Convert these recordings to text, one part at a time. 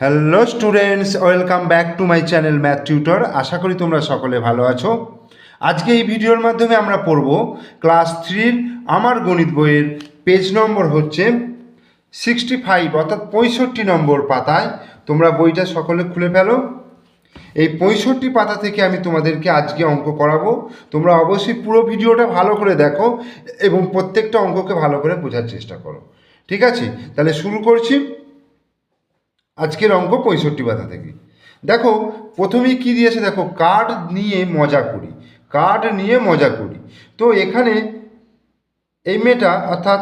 Hello students welcome back to my channel math tutor আশা করি তোমরা সকলে ভালো আছো। আজকে এই ভিডিওর মাধ্যমে আমরা পড়ব ক্লাস থ্রির আমার গণিত বইয়ের পেজ নম্বর হচ্ছে সিক্সটি ফাইভ অর্থাৎ পঁয়ষট্টি নম্বর পাতায়। তোমরা বইটা সকলে খুলে ফেলো। এই পঁয়ষট্টি পাতা থেকে আমি তোমাদেরকে আজকে অঙ্ক করাবো। তোমরা অবশ্যই পুরো ভিডিওটা ভালো করে দেখো এবং প্রত্যেকটা অঙ্ককে ভালো করে বোঝার চেষ্টা করো। ঠিক আছে? তাহলে শুরু করছি। আজকের অঙ্ক পঁয়ষট্টি পাতা থেকে। দেখো, প্রথমেই কি দিয়েছে দেখো কার্ড নিয়ে মজা করি কার্ড নিয়ে মজা করি। তো এখানে এই মেয়েটা, অর্থাৎ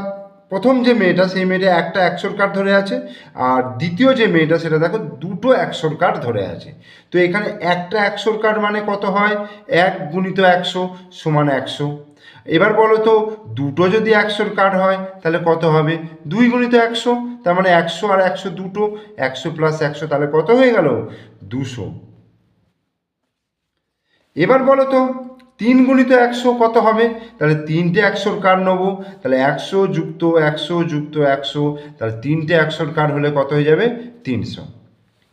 প্রথম যে মেয়েটা, সেই মেয়েটা একটা একশোর কার্ড ধরে আছে, আর দ্বিতীয় যে মেয়েটা, সেটা দেখো, দুটো একশোর কার্ড ধরে আছে। তো এখানে একটা একশোর কার্ড মানে কত হয়? এক গুণিত একশো সমান একশো। এবার বলো তো, দুটো যদি একশোর কার্ড হয়, তাহলে কত হবে? দুই গুণিত একশো, তার মানে একশো আর একশো দুটো, একশো প্লাস একশো তাহলে কত হয়ে গেল? দুশো। এবার বলো তো, তিন গুণিত একশো কত হবে? তাহলে তিনটে একশোর কার্ড নেব, তাহলে একশো যুক্ত একশো যুক্ত একশো, তাহলে তিনটে একশোর কার্ড হলে কত হয়ে যাবে? তিনশো।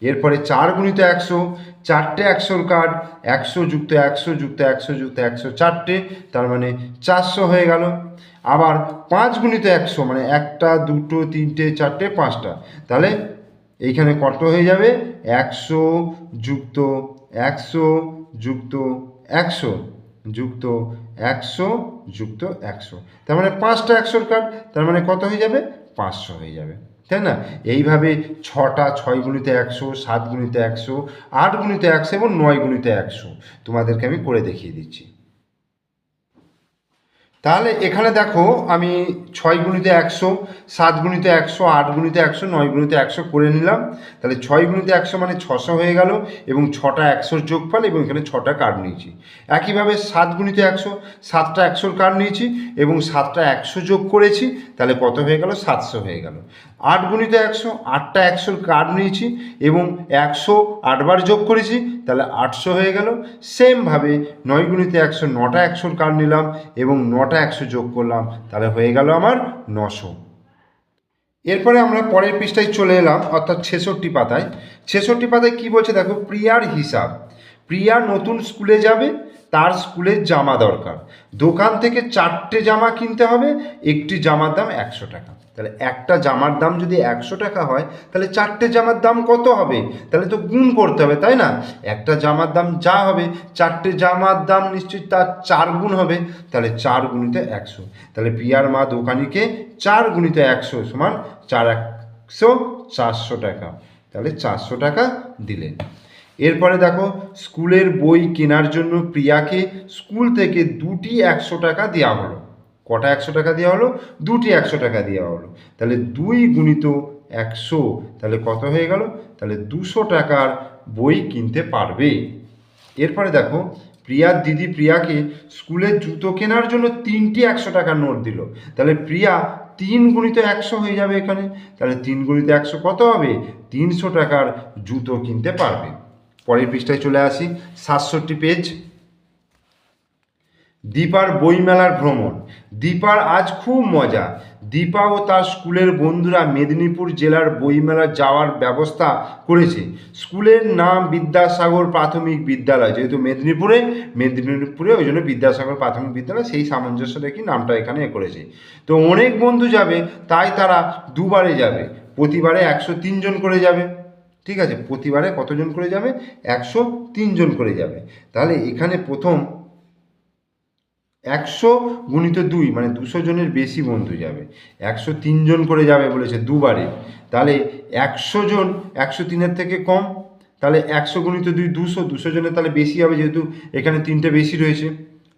এরপরে চার গুণিত একশো, চারটে একশোর কার্ড, একশো যুক্ত একশো যুক্ত একশো যুক্ত একশো চারটে, তার মানে চারশো হয়ে গেল। আবার পাঁচ গুণিত একশো মানে একটা, দুটো, তিনটে, চারটে, পাঁচটা, তাহলে এইখানে কত হয়ে যাবে? একশো যুক্ত একশো যুক্ত একশো যুক্ত একশো যুক্ত একশো, তার মানে পাঁচটা একশোর কার্ড, তার মানে কত হয়ে যাবে? পাঁচশো হয়ে যাবে। তাই না? এইভাবে ছটা ছয় গুণিতে একশো, সাত গুণিতে একশো, আট গুণিতে একশো এবং নয় গুণিতে একশো তোমাদেরকে আমি করে দেখিয়ে দিচ্ছি। তাহলে এখানে দেখো আমি ছয় গুণিতে একশো, সাত গুণিতে একশো, আট গুণিতে একশো, নয় গুণিতে একশো করে নিলাম। তাহলে ছয় গুণিতে একশো মানে ছশো হয়ে গেল এবং ছটা একশোর যোগফল এবং এখানে ছটা কার্ড নিয়েছি। একইভাবে সাত গুণিতে একশো, সাতটা একশোর কার্ড নিয়েছি এবং সাতটা একশো যোগ করেছি, তাহলে কত হয়ে গেল? সাতশো হয়ে গেল। আট গুণিতে একশো, আটটা একশোর কার্ড নিয়েছি এবং একশো আটবার যোগ করেছি তাহলে আটশো হয়ে গেল। সেমভাবে নয় গুণিতে একশো, নটা একশোর কার নিলাম এবং নটা একশো যোগ করলাম, তাহলে হয়ে গেল আমার নশো। এরপরে আমরা পরের পৃষ্ঠায় চলে এলাম, অর্থাৎ ছেষট্টি পাতায়। ছেষট্টি পাতায় কি বলছে দেখো, প্রিয়ার হিসাব। প্রিয়া নতুন স্কুলে যাবে তার স্কুলের জামা দরকার। দোকান থেকে চারটে জামা কিনতে হবে, একটি জামার দাম একশো টাকা। তাহলে একটা জামার দাম যদি একশো টাকা হয়, তাহলে চারটে জামার দাম কত হবে? তাহলে তো গুণ করতে হবে, তাই না? একটা জামার দাম যা হবে, চারটে জামার দাম নিশ্চয়ই তার চার গুণ হবে, তাহলে চার গুণিতে একশো। তাহলে প্রিয়ার মা দোকানিকে চার গুণিতে একশো সমান চার একশো চারশো টাকা। তাহলে চারশো টাকা দিলেন। এরপরে দেখো, স্কুলের বই কেনার জন্য প্রিয়াকে স্কুল থেকে দুটি একশো টাকা দেওয়া হলো। কটা একশো টাকা দেওয়া হলো? দুটি একশো টাকা দেওয়া হলো। তাহলে দুই গুণিত একশো, তাহলে কত হয়ে গেল? তাহলে দুশো টাকার বই কিনতে পারবে। এরপরে দেখো প্রিয়ার দিদি প্রিয়াকে স্কুলের জুতো কেনার জন্য তিনটি একশো টাকার নোট দিল। তাহলে প্রিয়া তিন গুণিত একশো হয়ে যাবে এখানে। তাহলে তিন গুণিত একশো কত হবে? তিনশো টাকার জুতো কিনতে পারবে। পরের পৃষ্ঠায় চলে আসি। সাতষট্টি পেজ। দীপার বইমেলার ভ্রমণ। দীপার আজ খুব মজা। দীপা ও তার স্কুলের বন্ধুরা মেদিনীপুর জেলার বইমেলা যাওয়ার ব্যবস্থা করেছে। স্কুলের নাম বিদ্যাসাগর প্রাথমিক বিদ্যালয়। যেহেতু মেদিনীপুরে মেদিনীপুরে ওই জন্য বিদ্যাসাগর প্রাথমিক বিদ্যালয়, সেই সামঞ্জস্য দেখি নামটা এখানে করেছে। তো অনেক বন্ধু যাবে, তাই তারা দুবারে যাবে। প্রতিবারে একশো জন করে যাবে। ঠিক আছে? প্রতিবারে কতজন করে যাবে? একশো জন করে যাবে। তাহলে এখানে প্রথম একশো গুণিত দুই মানে দুশো জনের বেশি বন্ধু যাবে। একশো জন করে যাবে বলেছে দুবারে। তাহলে একশো জন, একশো তিনের থেকে কম, তাহলে একশো গুণিত দুই দুশো দুশো জনের তাহলে বেশি হবে যেহেতু এখানে তিনটে বেশি রয়েছে।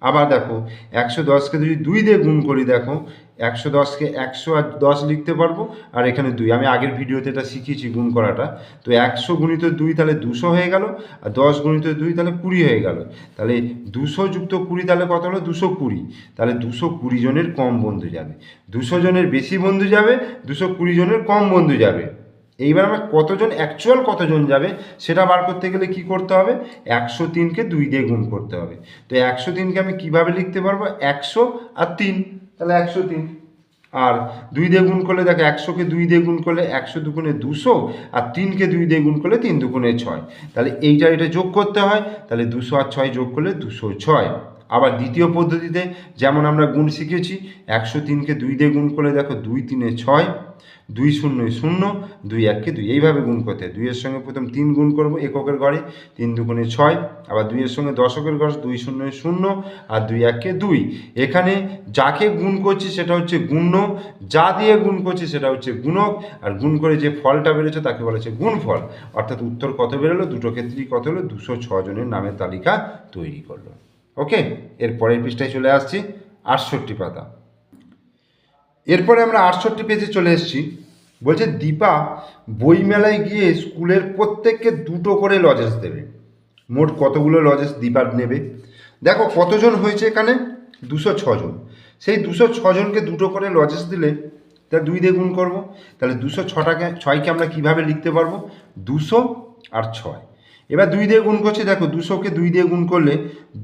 আবার দেখো, একশো দশকে যদি দুই দিয়ে গুণ করি, দেখো একশো দশকে একশো আর দশ লিখতে পারব, আর এখানে দুই। আমি আগের ভিডিওতে এটা শিখিয়েছি গুণ করাটা। তো একশো গুণিত দুই তাহলে দুশো হয়ে গেল, আর দশ গুণিত দুই তাহলে কুড়ি হয়ে গেল। তাহলে দুশো যুক্ত কুড়ি তাহলে কত হলো? দুশো কুড়ি। তাহলে দুশো কুড়ি জনের কম বন্ধু যাবে। দুশো জনের বেশি বন্ধু যাবে, দুশো কুড়ি জনের কম বন্ধু যাবে। এইবার আমার কতজন অ্যাকচুয়াল কতজন যাবে, সেটা বার করতে গেলে কি করতে হবে? একশো তিনকে দুই দিয়ে গুণ করতে হবে। তো একশো তিনকে আমি কীভাবে লিখতে পারব? একশো আর তিন। তাহলে একশো তিন। আর দুই দিয়ে গুণ করলে দেখো একশোকে দুই দিয়ে গুণ করলে একশো দুগুণে দুশো, আর তিনকে দুই দিয়ে গুণ করলে তিন দুগুণে ছয়। তাহলে এইটা এটা যোগ করতে হয়, তাহলে দুশো আর ছয় যোগ করলে দুশো ছয়। আবার দ্বিতীয় পদ্ধতিতে যেমন আমরা গুণ শিখেছি, একশো তিনকে দুই দিয়ে গুণ করলে দেখো দুই তিনে ছয়, দুই শূন্য শূন্য, দুই এককে দুই। এইভাবে গুণ করতে হয়। দুইয়ের সঙ্গে প্রথম তিন গুণ করব এককের ঘরে, তিন দুগুণে ছয়, আবার দুইয়ের সঙ্গে দশকের ঘর, দুই শূন্য শূন্য, আর দুই এককে দুই। এখানে যাকে গুণ করছি সেটা হচ্ছে গুণ্য, যা দিয়ে গুণ করছি সেটা হচ্ছে গুণক, আর গুণ করে যে ফলটা বেরোচ্ছে তাকে বলা হচ্ছে গুণফল। অর্থাৎ উত্তর কত বেরোলো? দুটো ক্ষেত্রেই কত হলো? দুশো জনের নামের তালিকা তৈরি করল। ওকে এর পরের পৃষ্ঠায় চলে আসছি, আটষট্টি পাতা। এরপরে আমরা আটষট্টি পেজে চলে এসেছি। বলছে, দীপা, বইমেলায় গিয়ে স্কুলের প্রত্যেককে দুটো করে লজেন্স দেবে। মোট কতগুলো লজেন্স দীপা নেবে? দেখো, কতজন হয়েছে এখানে? দুশো ছজন। সেই দুশো ছজনকে দুটো করে লজেন্স দিলে তা দুই দিয়ে গুণ করব। তাহলে দুশো ছটাকে, ছয়কে আমরা কীভাবে লিখতে পারব? দুশো আর ছয়। এবার দুই দিয়ে গুণ করছি, দেখো দুশোকে দুই দিয়ে গুণ করলে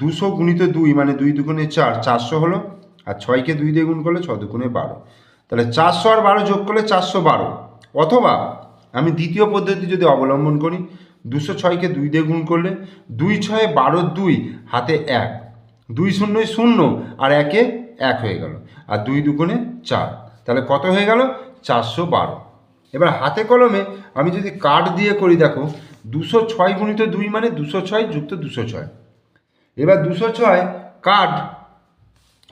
দুশো গুণিত দুই মানে দুই দুগুণে চার, চারশো হলো, আর ছয়কে দুই দিয়ে গুণ করলে ছ দুগুণে বারো। তাহলে চারশো আর বারো যোগ করলে চারশো বারো। অথবা আমি দ্বিতীয় পদ্ধতি যদি অবলম্বন করি, দুশো ছয়কে দুই দিয়ে গুণ করলে দুই ছয়ে বারো দুই হাতে এক, দুই শূন্যই শূন্য আর একে এক হয়ে গেল, আর দুই দুগুণে চার। তাহলে কত হয়ে গেল? চারশো বারো। এবার হাতে কলমে আমি যদি কাঠ দিয়ে করি, দেখো দুশো ছয় গুণিত দুই মানে দুশো ছয় যুক্ত দুশো ছয়। এবার দুশো ছয় কার্ড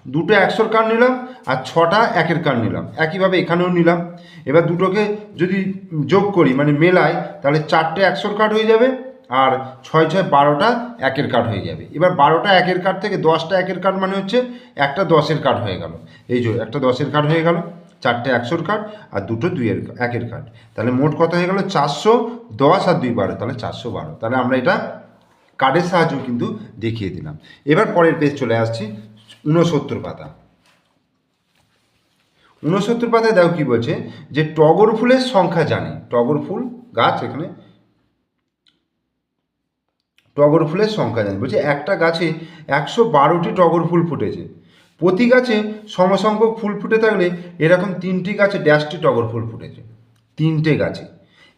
দুটো একশোর কার্ড নিলাম আর ছটা একের কার্ড নিলাম। একইভাবে এখানেও নিলাম। এবার দুটোকে যদি যোগ করি মানে মেলাই, তাহলে চারটে একশোর কার্ড হয়ে যাবে আর ছয় ছয় বারোটা একের কার্ড হয়ে যাবে। এবার বারোটা একের কার্ড থেকে দশটা একের কার্ড মানে হচ্ছে একটা দশের কার্ড হয়ে গেল। এই যে একটা দশের কার্ড হয়ে গেল। চারটে একশোর কার্ড আর দুটো দুইয়ের একের কার্ড তাহলে মোট কত হয়ে গেল? চারশো দশ আর দুই বারো, তাহলে চারশো বারো। তাহলে আমরা এটা কার্ডের সাহায্যে কিন্তু দেখিয়ে দিলাম। এবার পরের পেজ চলে আসছি, ঊনসত্তর পাতা। ঊনসত্তর পাতায় দেখো কি বলছে যে টগর ফুলের সংখ্যা জানি। টগর ফুল, গাছ এখানে। টগর ফুলের সংখ্যা জানি। বলছে একটা গাছে একশো বারোটি টগর ফুল ফুটেছে। প্রতি গাছে সমসংখ্যক ফুল ফুটে থাকলে এরকম তিনটি গাছে ড্যাশটি টগর ফুল ফুটেছে। তিনটে গাছে।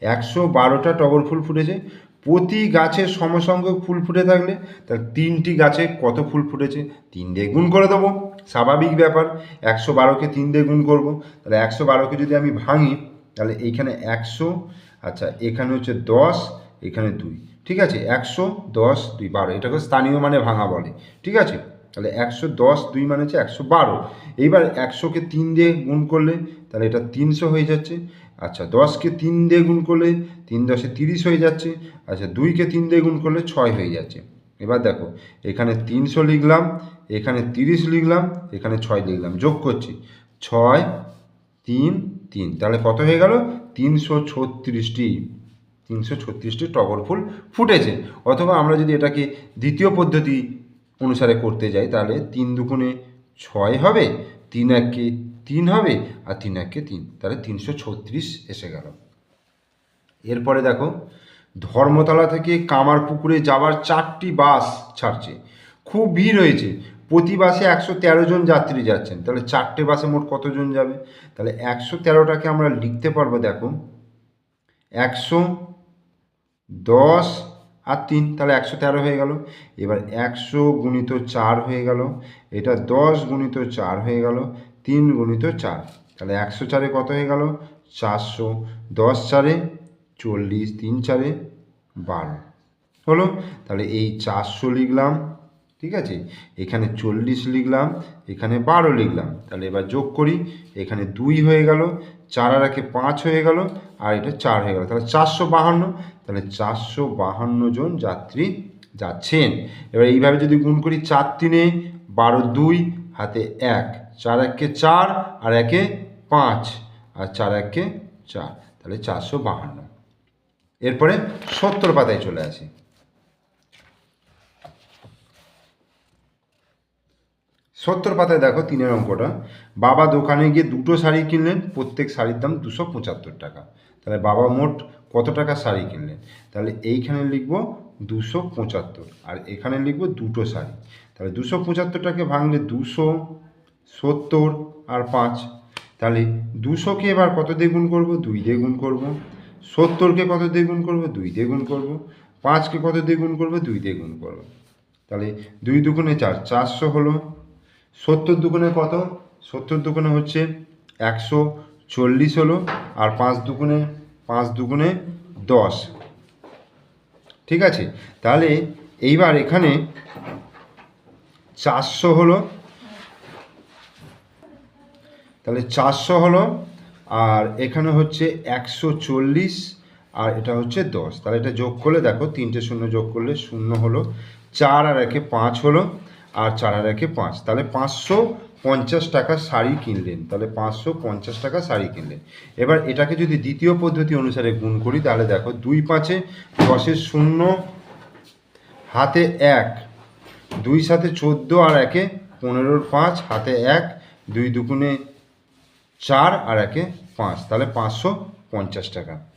একশো বারোটা টগর ফুল ফুটেছে। প্রতি গাছে সমসংখ্যক ফুল ফুটে থাকলে তার তিনটি গাছে কত ফুল ফুটেছে? তিন দিয়ে গুণ করে দেবো। স্বাভাবিক ব্যাপার। একশো বারোকে তিন দিয়ে গুণ করব। তাহলে একশো বারোকে যদি আমি ভাঙি, তাহলে এইখানে একশো আচ্ছা এখানে হচ্ছে দশ, এখানে দুই। ঠিক আছে? একশো, দশ, দুই, বারো। এটাকে স্থানীয় মানে ভাঙা বলে। ঠিক আছে? তাহলে একশো দশ দুই মানে হচ্ছে একশো বারো। এইবার একশোকে তিন দিয়ে গুণ করলে তাহলে এটা তিনশো হয়ে যাচ্ছে। আচ্ছা দশকে তিন দিয়ে গুণ করলে তিন দশে তিরিশ হয়ে যাচ্ছে। আচ্ছা দুইকে তিন দিয়ে গুণ করলে ছয় হয়ে যাচ্ছে। এবার দেখো, এখানে তিনশো লিখলাম, এখানে তিরিশ লিখলাম, এখানে ছয় লিখলাম, যোগ করছি। ছয়, তিন তিন। তাহলে কত হয়ে গেল? তিনশো ছত্রিশটি। তিনশো ছত্রিশটি টগর ফুল ফুটেছে। অথবা আমরা যদি এটাকে দ্বিতীয় পদ্ধতি অনুসারে করতে যাই, তাহলে তিন দুগুণে ছয় হবে, তিন এককে তিন হবে, আর তিন এককে তিন, তাহলে তিনশো ছত্রিশ এসে গেল। এরপরে দেখো, ধর্মতলা থেকে কামারপুকুরে যাওয়ার চারটি বাস ছাড়ছে। খুব ভিড় হয়েছে, প্রতি বাসে একশো তেরো জন যাত্রী যাচ্ছেন, তাহলে চারটে বাসে মোট কতজন যাবে? তাহলে একশো তেরোটাকে আমরা লিখতে পারব, দেখো, একশো দশ আর তিন, তাহলে একশো তেরো হয়ে গেল। এবার একশো গুণিত চার হয়ে গেল। এটা দশ গুণিত চার হয়ে গেল। তিন গুণিত চার, তাহলে একশো চারে কত হয়ে গেল? চারশো। দশ চারে চল্লিশ, তিন চারে বারো। হলো? তাহলে এই চারশো লিখলাম, ঠিক আছে? এখানে চল্লিশ লিখলাম, এখানে বারো লিখলাম। তাহলে এবার যোগ করি, এখানে দুই হয়ে গেল। চার আর একে পাঁচ হয়ে গেল, আর এটা চার হয়ে গেল। তাহলে চারশো বাহান্ন, তাহলে চারশো বাহান্ন জন যাত্রী যাচ্ছেন। এবার এইভাবে যদি গুণ করি চার তিনে বারো দুই, হাতে এক। চার একে চার আর একে পাঁচ, আর চার একে চার, তাহলে চারশো বাহান্ন। এরপরে সত্তর পাতায় চলে আসি। সত্তর পাতায় দেখো তিনের অঙ্কটা। বাবা দোকানে গিয়ে দুটো শাড়ি কিনলেন, প্রত্যেক শাড়ির দাম দুশো পঁচাত্তর টাকা। তাহলে বাবা মোট কত টাকা শাড়ি কিনলেন? তাহলে এইখানে লিখব দুশো পঁচাত্তর আর এখানে লিখব দুটো শাড়ি। তাহলে দুশো পঁচাত্তরটাকে ভাঙলে দুশো সত্তর আর পাঁচ। তাহলে দুশোকে এবার কত দিয়ে গুণ করব? দুই দিয়ে গুণ করব। সত্তরকে কত দিয়ে গুণ করব? দুই দিয়ে গুণ করব। পাঁচকে কত দিয়ে গুণ করব? দুই দিয়ে গুণ করব। তাহলে দুই দুগুণে চার, চারশো হলো সত্তর দুগুণে কত? সত্তর দুগুণে হচ্ছে একশো চল্লিশ হলো, আর পাঁচ দুগুণে পাঁচ দুগুণে দশ। ঠিক আছে? তাহলে এইবার এখানে চারশো হলো, তাহলে চারশো হলো, আর এখানে হচ্ছে একশো চল্লিশ, আর এটা হচ্ছে দশ। তাহলে এটা যোগ করলে দেখো, তিনটে শূন্য যোগ করলে শূন্য হলো, চার আর একে পাঁচ হলো আর চার একে পাঁচ। তাহলে পাঁচশো পঞ্চাশ টাকা শাড়ি কিনলেন। তাহলে পাঁচশো পঞ্চাশ টাকা শাড়ি কিনলেন। এবার এটাকে যদি দ্বিতীয় পদ্ধতি অনুসারে গুণ করি, তাহলে দেখো দুই পাঁচে দশের শূন্য, হাতে এক, দুই সাথে চোদ্দ আর একে পনেরোর পাঁচ, হাতে এক, দুই দুগুণে চার আর একে পাঁচ। তাহলে পাঁচশো পঞ্চাশ টাকা।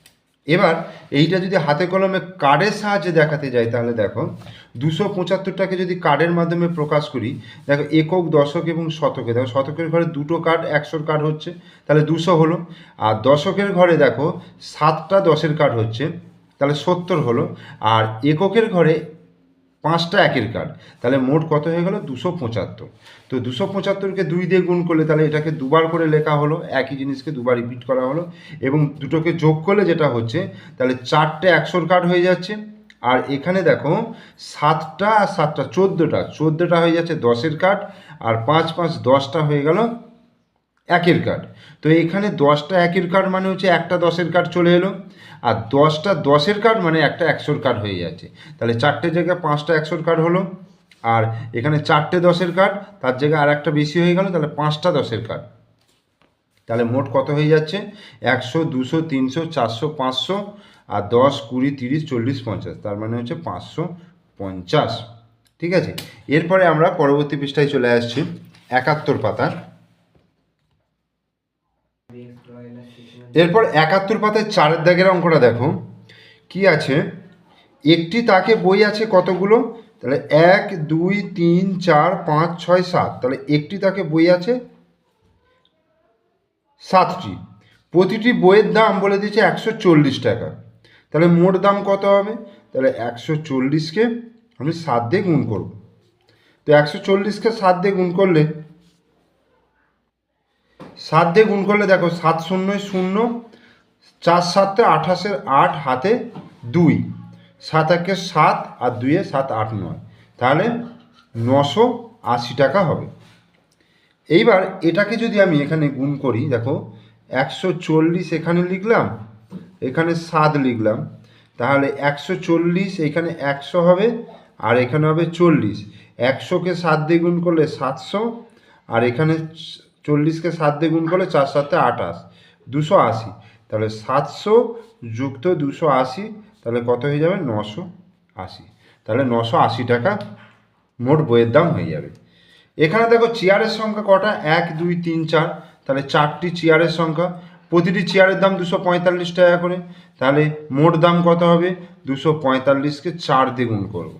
এবার এইটা যদি হাতে কলমে কার্ডের সাহায্যে দেখাতে যাই তাহলে দেখো, দুশো পঁচাত্তরটাকে যদি কার্ডের মাধ্যমে প্রকাশ করি, দেখো একক, দশক এবং শতকে, দেখো শতকের ঘরে দুটো কার্ড একশোর কার্ড হচ্ছে, তাহলে দুশো হলো। আর দশকের ঘরে দেখো সাতটা, দশের কার্ড হচ্ছে, তাহলে সত্তর হলো। আর এককের ঘরে পাঁচটা একের কার্ড তাহলে মোট কত হয়ে গেল? দুশো পঁচাত্তর। তো দুশো পঁচাত্তরকে দুই দিয়ে গুণ করলে তাহলে এটাকে দুবার করে লেখা হলো, একই জিনিসকে দুবার রিপিট করা হলো এবং দুটোকে যোগ করলে যেটা হচ্ছে, তাহলে চারটে একশোর কার্ড হয়ে যাচ্ছে। আর এখানে দেখো, সাতটা আর সাতটা, চোদ্দোটা। চোদ্দোটা হয়ে যাচ্ছে দশের কার্ড আর পাঁচ পাঁচ দশটা হয়ে গেল একের কার্ড তো এখানে দশটা একের কার্ড মানে হচ্ছে একটা দশের কার্ড চলে এলো। আর দশটা দশের কার্ড মানে একটা একশোর কার্ড হয়ে যাচ্ছে তাহলে চারটে জায়গায় পাঁচটা একশোর কার্ড হলো। আর এখানে চারটে দশের কার্ড তার জায়গায় আর একটা বেশি হয়ে গেল, তাহলে পাঁচটা দশের কার্ড তাহলে মোট কত হয়ে যাচ্ছে? একশো, দুশো, তিনশো, চারশো, পাঁচশো, আর দশ, কুড়ি, তিরিশ, চল্লিশ, পঞ্চাশ। তার মানে হচ্ছে পাঁচশো পঞ্চাশ। ঠিক আছে? এরপরে আমরা পরবর্তী পৃষ্ঠায় চলে আসছি। একাত্তর পাতা এরপর একাত্তর পাতায় চারের দাগের অঙ্কটা দেখো। কি আছে? একটি তাকে বই আছে কতগুলো? তাহলে এক, দুই, তিন, চার, পাঁচ, ছয়, সাত। তাহলে একটি তাকে বই আছে সাতটি। প্রতিটি বইয়ের দাম বলে দিয়েছে একশো চল্লিশ টাকা। তাহলে মোট দাম কত হবে? তাহলে একশো চল্লিশকে আমি সাত দিয়ে গুণ করব। তো একশো চল্লিশকে সাত দিয়ে গুণ করলে সাত দিয়ে গুণ করলে দেখো সাত শূন্য শূন্য, চার সাতে আঠাশের আট হাতে দুই, সাত একে সাত আর দুইয়ে সাত আট নয়। তাহলে নশো আশি টাকা হবে। এইবার এটাকে যদি আমি এখানে গুণ করি, দেখো একশো চল্লিশ এখানে লিখলাম, এখানে সাত লিখলাম, তাহলে একশো চল্লিশ এখানে একশো হবে আর এখানে হবে চল্লিশ। একশোকে সাত দিয়ে গুণ করলে সাতশো, আর এখানে চল্লিশকে সাত দিয়ে গুণ করলে চার সাতে আঠাশ, দুশো আশি। তাহলে সাতশো যুক্ত দুশো আশি, তাহলে কত হয়ে যাবে? নশো আশি। তাহলে নশো আশি টাকা মোট বইয়ের দাম হয়ে যাবে। এখানে দেখো চেয়ারের সংখ্যা কটা? এক, দুই, তিন, চার। তাহলে চারটি চেয়ারের সংখ্যা। প্রতিটি চেয়ারের দাম দুশো পঁয়তাল্লিশ টাকা করে। তাহলে মোট দাম কত হবে? দুশো পঁয়তাল্লিশকে চার দিয়ে গুণ করব।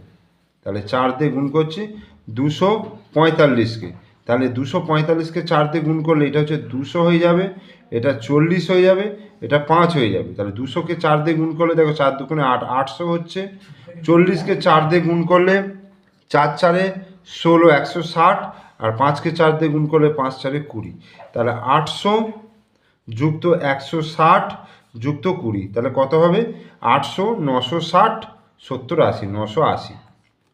তাহলে চার দিয়ে গুণ করছি দুশো পঁয়তাল্লিশকে। তাহলে দুশো পঁয়তাল্লিশকে চার দিয়ে গুণ করলে এটা হচ্ছে দুশো হয়ে যাবে, এটা চল্লিশ হয়ে যাবে, এটা পাঁচ হয়ে যাবে। তাহলে দুশোকে চার দিয়ে গুণ করলে দেখো চার দুগুণে আট, আটশো হচ্ছে। চল্লিশকে চার দিয়ে গুণ করলে চার চারে ষোলো, একশো ষাট, আর পাঁচকে চার দিয়ে গুণ করলে পাঁচ চারে কুড়ি। তাহলে আটশো যুক্ত একশো ষাট যুক্ত কুড়ি, তাহলে কত হবে? আটশো, নশো ষাট, সত্তর আশি, নশো আশি।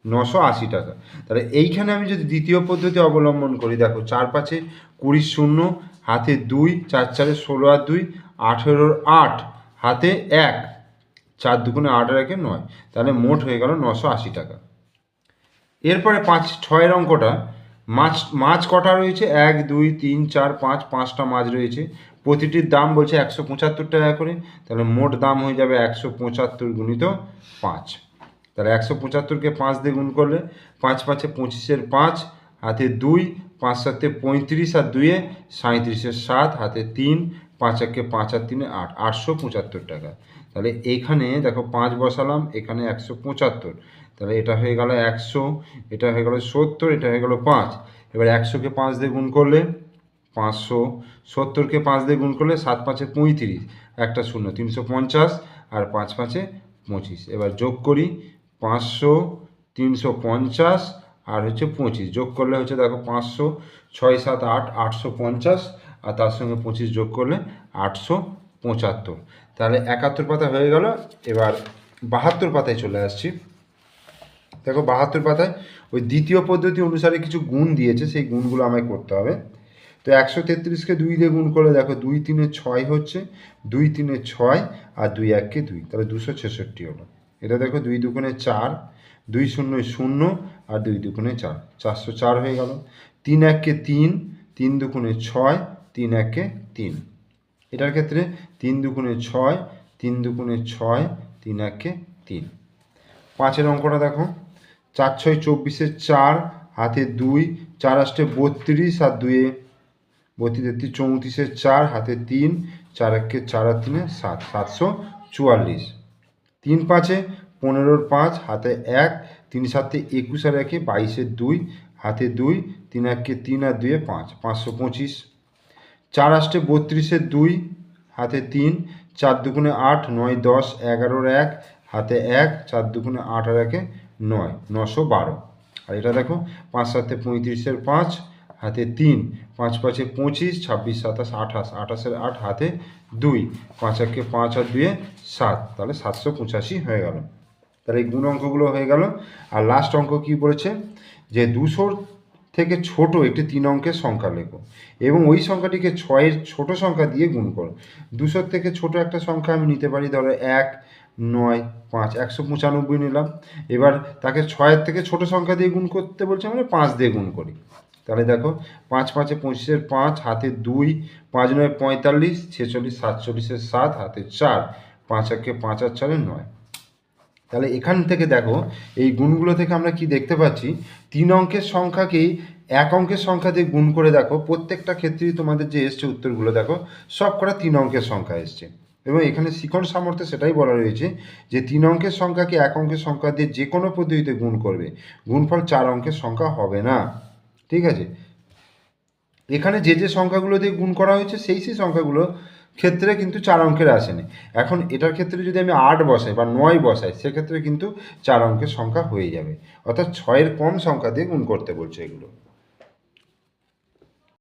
নশো আশি টাকা। তাহলে এইখানে আমি যদি দ্বিতীয় পদ্ধতি অবলম্বন করি, দেখো চার পাঁচে কুড়ি শূন্য, হাতে দুই, চার চারে ষোলো আর দুই, আঠেরোর আট, হাতে এক, চার দুগুণে আট আর একে নয়। তাহলে মোট হয়ে গেল নশো আশি টাকা। এরপরে পাঁচ, ছয়ের অঙ্কটা, মাছ মাছ কটা রয়েছে? এক, দুই, তিন, চার, পাঁচ, পাঁচটা মাছ রয়েছে। প্রতিটির দাম বলছে একশো পঁচাত্তর টাকা করে। তাহলে মোট দাম হয়ে যাবে একশো পঁচাত্তর গুণিত পাঁচ। তাহলে একশো পঁচাত্তরকে পাঁচ দিয়ে গুণ করলে পাঁচ পাঁচে পঁচিশের পাঁচ, হাতে দুই, পাঁচ সাতে পঁয়ত্রিশ আর দুইয়ে সাঁত্রিশের সাত, হাতে তিন, পাঁচ একে পাঁচ আর তিনে আট, আটশো পঁচাত্তর টাকা। তাহলে এখানে দেখো পাঁচ বসালাম, এখানে একশো পঁচাত্তর। তাহলে এটা হয়ে গেল একশো, এটা হয়ে গেল সত্তর, এটা হয়ে গেল পাঁচ। এবার একশোকে পাঁচ দিয়ে গুণ করলে পাঁচশো, সত্তরকে পাঁচ দিয়ে গুণ করলে সাত পাঁচে পঁয়ত্রিশ, একটা শূন্য, তিনশো পঞ্চাশ আর পাঁচ পাঁচে পঁচিশ। এবার যোগ করি পাঁচশো, তিনশো পঞ্চাশ আর হচ্ছে পঁচিশ। যোগ করলে হচ্ছে দেখো পাঁচশো, ছয়, সাত, আট, আটশো পঞ্চাশ আর তার সঙ্গে পঁচিশ যোগ করলে আটশো পঁচাত্তর। তাহলে একাত্তর পাতা হয়ে গেল, এবার বাহাত্তর পাতায় চলে আসছি। দেখো বাহাত্তর পাতায় ওই দ্বিতীয় পদ্ধতি অনুসারে কিছু গুণ দিয়েছে, সেই গুণগুলো আমায় করতে হবে। তো একশো তেত্রিশকে দুই দিয়ে গুণ করলে দেখো দুই তিনে ছয় হচ্ছে, দুই তিনে ছয় আর দুই এককে দুই, তাহলে দুশো ছেষট্টি হলো। এটা দেখো দুই দুগুণে চার, দুই শূন্য শূন্য আর দুই দুগুণে চার। চারশো চার হয়ে গেল। তিন এককে তিন তিন দুগুণে ছয়, তিন এককে তিন। এটার ক্ষেত্রে তিন দুগুণে ছয়, তিন দুগুণে ছয়, তিন এককে তিন। পাঁচের অঙ্কটা দেখো। চার ছয় চব্বিশে চার, হাতে দুই, চার আষ্টে বত্রিশ আর দুয়ে বত্রিশ তেত্রিশ চৌত্রিশে চার, হাতে তিন, চার একে চার আর তিনে সাত, সাতশো চুয়াল্লিশ। তিন পাঁচে, পনেরোর পাঁচ, হাতে এক, তিন সাতে একুশ আর একে, বাইশের দুই, হাতে দুই, তিন একে তিন আর দুয়ে পাঁচ, পাঁচশো পঁচিশ। চার আষ্টে বত্রিশের দুই, হাতে তিন, চার দুগুণে আট, নয় দশ, এগারোর এক, হাতে এক, চার দুগুণে আট আর একে নয়, নশো বারো। আর এটা দেখো, পাঁচ সাতে পঁয়ত্রিশের পাঁচ, হাতে তিন পাঁচ পাঁচে পঁচিশ, ছাব্বিশ, সাতাশ, আঠাশ আঠাশের আট, হাতে দুই, পাঁচ একে পাঁচ আর দুয়ে সাত, তাহলে সাতশো পঁচাশি হয়ে গেল। তাহলে এই গুণ অঙ্কগুলো হয়ে গেল। আর লাস্ট অঙ্ক কি বলেছে? যে দুশোর থেকে ছোট একটি তিন অঙ্কের সংখ্যা লেখো এবং ওই সংখ্যাটিকে ছয়ের ছোট সংখ্যা দিয়ে গুণ করো। দুশোর থেকে ছোট একটা সংখ্যা আমি নিতে পারি, ধরো এক, নয়, পাঁচ, একশো পঁচানব্বই নিলাম। এবার তাকে ছয়ের থেকে ছোট সংখ্যা দিয়ে গুণ করতে বলছে মানে পাঁচ দিয়ে গুণ করি। তাহলে দেখো, পাঁচ পাঁচে পঁচিশের পাঁচ, হাতে দুই, পাঁচ নয় পঁয়তাল্লিশ, ছেচল্লিশ, সাতচল্লিশের সাত, হাতে চার, পাঁচ একে পাঁচ আর চারে নয়। তাহলে এখান থেকে দেখো, এই গুণগুলো থেকে আমরা কি দেখতে পাচ্ছি? তিন অঙ্কের সংখ্যাকেই এক অঙ্কের সংখ্যা দিয়ে গুণ করে দেখো, প্রত্যেকটা ক্ষেত্রেই তোমাদের যে এসছে উত্তরগুলো দেখো, সব কটা তিন অঙ্কের সংখ্যা এসছে। এবং এখানে শিখন সামর্থ্য সেটাই বলা রয়েছে যে তিন অঙ্কের সংখ্যাকে এক অঙ্কের সংখ্যা দিয়ে যে কোনো পদ্ধতিতে গুণ করবে, গুণফল চার অঙ্কের সংখ্যা হবে না। ঠিক আছে? এখানে যে যে সংখ্যাগুলো দিয়ে গুণ করা হয়েছে, সেই সেই সংখ্যাগুলো ক্ষেত্রে কিন্তু চার অঙ্কের আসেনি। এখন এটার ক্ষেত্রে যদি আমি আট বসাই বা নয় বসাই, সেক্ষেত্রে কিন্তু চার অঙ্কের সংখ্যা হয়ে যাবে। অর্থাৎ ছয়ের কম সংখ্যা দিয়ে গুণ করতে বলছে এগুলো।